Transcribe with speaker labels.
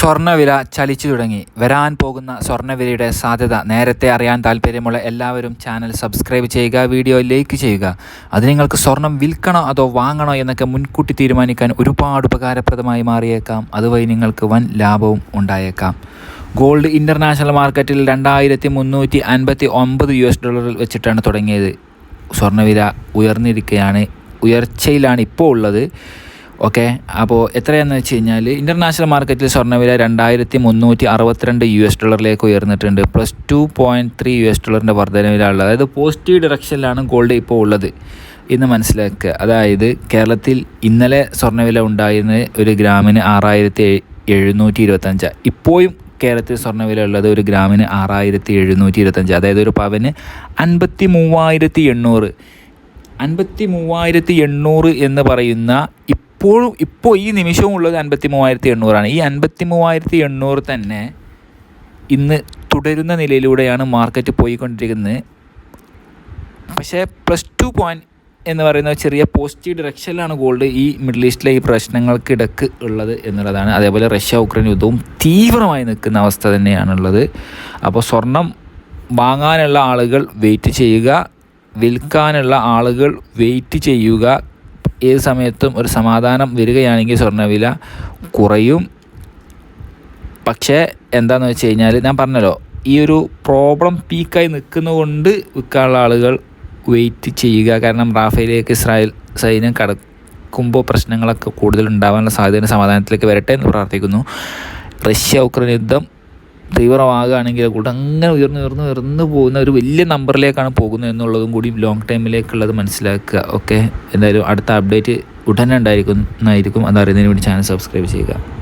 Speaker 1: സ്വർണവില ചലിച്ചു തുടങ്ങി. വരാൻ പോകുന്ന സ്വർണവിലയുടെ സാധ്യത നേരത്തെ അറിയാൻ താല്പര്യമുള്ള എല്ലാവരും ചാനൽ സബ്സ്ക്രൈബ് ചെയ്യുക വീഡിയോ ലൈക്ക് ചെയ്യുക. അത് നിങ്ങൾക്ക് സ്വർണം വിൽക്കണോ അതോ വാങ്ങണോ എന്നൊക്കെ മുൻകൂട്ടി തീരുമാനിക്കാൻ ഒരുപാട് ഉപകാരപ്രദമായി മാറിയേക്കാം. അതുവഴി നിങ്ങൾക്ക് വൻ ലാഭവും ഉണ്ടായേക്കാം. ഗോൾഡ് ഇന്റർനാഷണൽ മാർക്കറ്റിൽ രണ്ടായിരത്തി മുന്നൂറ്റി അൻപത്തി ഒമ്പത് യു എസ് ഡോളറിൽ വെച്ചിട്ടാണ് തുടങ്ങിയത്. സ്വർണവില ഉയർന്നിരിക്കുകയാണ് ഉയർച്ചയിലാണ് ഇപ്പോൾ ഉള്ളത്. ഓക്കെ? അപ്പോൾ എത്രയാണെന്ന് വെച്ച് കഴിഞ്ഞാൽ ഇന്റർനാഷണൽ മാർക്കറ്റിൽ സ്വർണവില രണ്ടായിരത്തി മുന്നൂറ്റി അറുപത്തിരണ്ട് യു എസ് ഡോളറിലേക്ക് ഉയർന്നിട്ടുണ്ട്. Plus two point three U S ഡോളറിന്റെ വർധനവിലുള്ളത് അതായത് പോസിറ്റീവ് ഡിറക്ഷനിലാണ് ഗോൾഡ് ഇപ്പോൾ ഉള്ളത് എന്ന് മനസ്സിലാക്കുക. അതായത് കേരളത്തിൽ ഇന്നലെ സ്വർണവില ഉണ്ടായിരുന്ന ഒരു ഗ്രാമിന് ആറായിരത്തി എഴുന്നൂറ്റി ഇരുപത്തഞ്ച് ഇപ്പോഴും കേരളത്തിൽ സ്വർണവില ഉള്ളത് ഒരു ഗ്രാമിന് ആറായിരത്തി എഴുന്നൂറ്റി ഇരുപത്തഞ്ച് അതായത് ഒരു പവന് അൻപത്തി മൂവായിരത്തി എണ്ണൂറ് അൻപത്തി മൂവായിരത്തി എണ്ണൂറ് എന്ന് പറയുന്ന ഇപ്പോഴും ഇപ്പോൾ ഈ നിമിഷവും ഉള്ളത് അൻപത്തി മൂവായിരത്തി എണ്ണൂറാണ് ഈ അൻപത്തി മൂവായിരത്തി എണ്ണൂറ് തന്നെ ഇന്ന് തുടരുന്ന നിലയിലൂടെയാണ് മാർക്കറ്റ് പോയിക്കൊണ്ടിരിക്കുന്നത്. പക്ഷേ പ്ലസ് ടു പോയിന്റ് എന്ന് പറയുന്ന ചെറിയ പോസിറ്റീവ് ഡിറക്ഷനിലാണ് ഗോൾഡ് ഈ മിഡിൽ ഈസ്റ്റിലെ ഈ പ്രശ്നങ്ങൾക്കിടക്ക് ഉള്ളത് എന്നുള്ളതാണ്. അതേപോലെ റഷ്യ ഉക്രൈൻ യുദ്ധവും തീവ്രമായി നിൽക്കുന്ന അവസ്ഥ തന്നെയാണുള്ളത്. അപ്പോൾ സ്വർണം വാങ്ങാനുള്ള ആളുകൾ വെയിറ്റ് ചെയ്യുക വിൽക്കാനുള്ള ആളുകൾ വെയിറ്റ് ചെയ്യുക ഏത് സമയത്തും ഒരു സമാധാനം വരികയാണെങ്കിൽ സ്വർണവില കുറയും. പക്ഷേ എന്താണെന്ന് വെച്ച് കഴിഞ്ഞാൽ ഞാൻ പറഞ്ഞല്ലോ ഈ ഒരു പ്രോബ്ലം പീക്കായി നിൽക്കുന്നതുകൊണ്ട് വിൽക്കാനുള്ള ആളുകൾ വെയിറ്റ് ചെയ്യുക. കാരണം റാഫേലിലേക്ക് ഇസ്രായേൽ സൈന്യം കടക്കുമ്പോൾ പ്രശ്നങ്ങളൊക്കെ കൂടുതൽ ഉണ്ടാകാനുള്ള സാധ്യത സമാധാനത്തിലേക്ക് വരട്ടെ എന്ന് പ്രാർത്ഥിക്കുന്നു. റഷ്യ ഉക്രൈൻ യുദ്ധം തീവ്രമാകുകയാണെങ്കിൽ കൂടെ അങ്ങനെ ഉയർന്നു ഉയർന്നു ഉയർന്നു പോകുന്ന ഒരു വലിയ നമ്പറിലേക്കാണ് പോകുന്നത് എന്നുള്ളതും കൂടി ലോങ് ടൈമിലേക്കുള്ളത് മനസ്സിലാക്കുക. ഓക്കെ എന്തായാലും അടുത്ത അപ്ഡേറ്റ് ഉടനെ ഉണ്ടായിരിക്കും ഉണ്ടായിരിക്കുന്നതായിരിക്കും അതറിയുന്നതിന് വേണ്ടി ചാനൽ സബ്സ്ക്രൈബ് ചെയ്യുക.